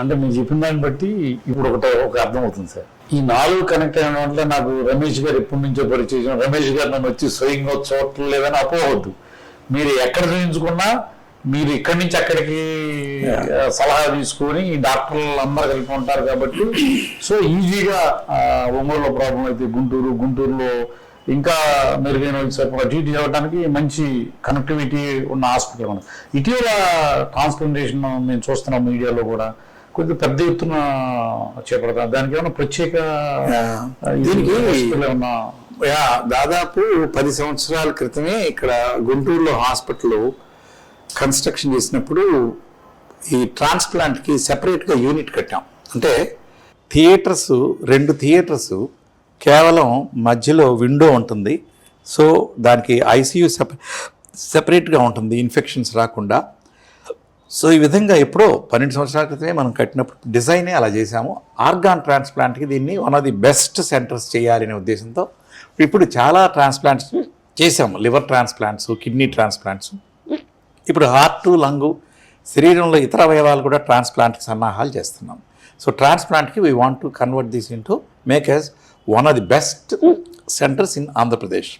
అంటే మీరు చెప్పిన దాన్ని బట్టి ఇప్పుడు ఒకటే ఒక అర్థం అవుతుంది సార్. ఈ నాలుగు కనెక్ట్ అయిన వల్ల నాకు రమేష్ గారు ఎప్పటి నుంచో పరిచయం రమేష్ గారు నన్ను వచ్చి స్వయంగా చూడలేదని అపోవద్దు. మీరు ఎక్కడ చూపించుకున్నా మీరు ఇక్కడి నుంచి అక్కడికి సలహా తీసుకొని ఈ డాక్టర్లు అందరు కలిపి ఉంటారు కాబట్టి సో ఈజీగా ఒంగోలులో ప్రాబ్లం అయితే గుంటూరు గుంటూరులో ఇంకా మెరుగైన ట్రీట్ చేయడానికి మంచి కనెక్టివిటీ ఉన్న హాస్పిటల్ ఇటీవల ట్రాన్స్ప్లాంటేషన్ మేము చూస్తున్నాం మీడియాలో కూడా. కొంచెం పెద్ద ఎత్తున చేపడతాం. దానికి ఏమైనా ప్రత్యేక దీనికి- దాదాపు పది సంవత్సరాల క్రితమే ఇక్కడ గుంటూరులో హాస్పిటల్ కన్స్ట్రక్షన్ చేసినప్పుడు ఈ ట్రాన్స్ప్లాంట్కి సెపరేట్గా యూనిట్ కట్టాం. అంటే థియేటర్స్ రెండు థియేటర్స్ కేవలం మధ్యలో విండో ఉంటుంది. సో దానికి ఐసీయూ సెప సెపరేట్గా ఉంటుంది. ఇన్ఫెక్షన్స్ రాకుండా. సో ఈ విధంగా ఎప్పుడో పన్నెండు సంవత్సరాల క్రితమే మనం కట్టినప్పుడు డిజైనే అలా చేశాము. ఆర్గాన్ ట్రాన్స్ప్లాంట్కి దీన్ని one of the best centres చేయాలనే ఉద్దేశంతో ఇప్పుడు చాలా ట్రాన్స్ప్లాంట్స్ చేశాము. Liver transplants kidney transplants. ఇప్పుడు హార్ట్ లంగు శరీరంలో ఇతర అవయవాలు కూడా ట్రాన్స్ప్లాంట్కి సన్నాహాలు చేస్తున్నాం. So ట్రాన్స్ప్లాంట్కి we want to convert this into make as one of the best centres in Andhra Pradesh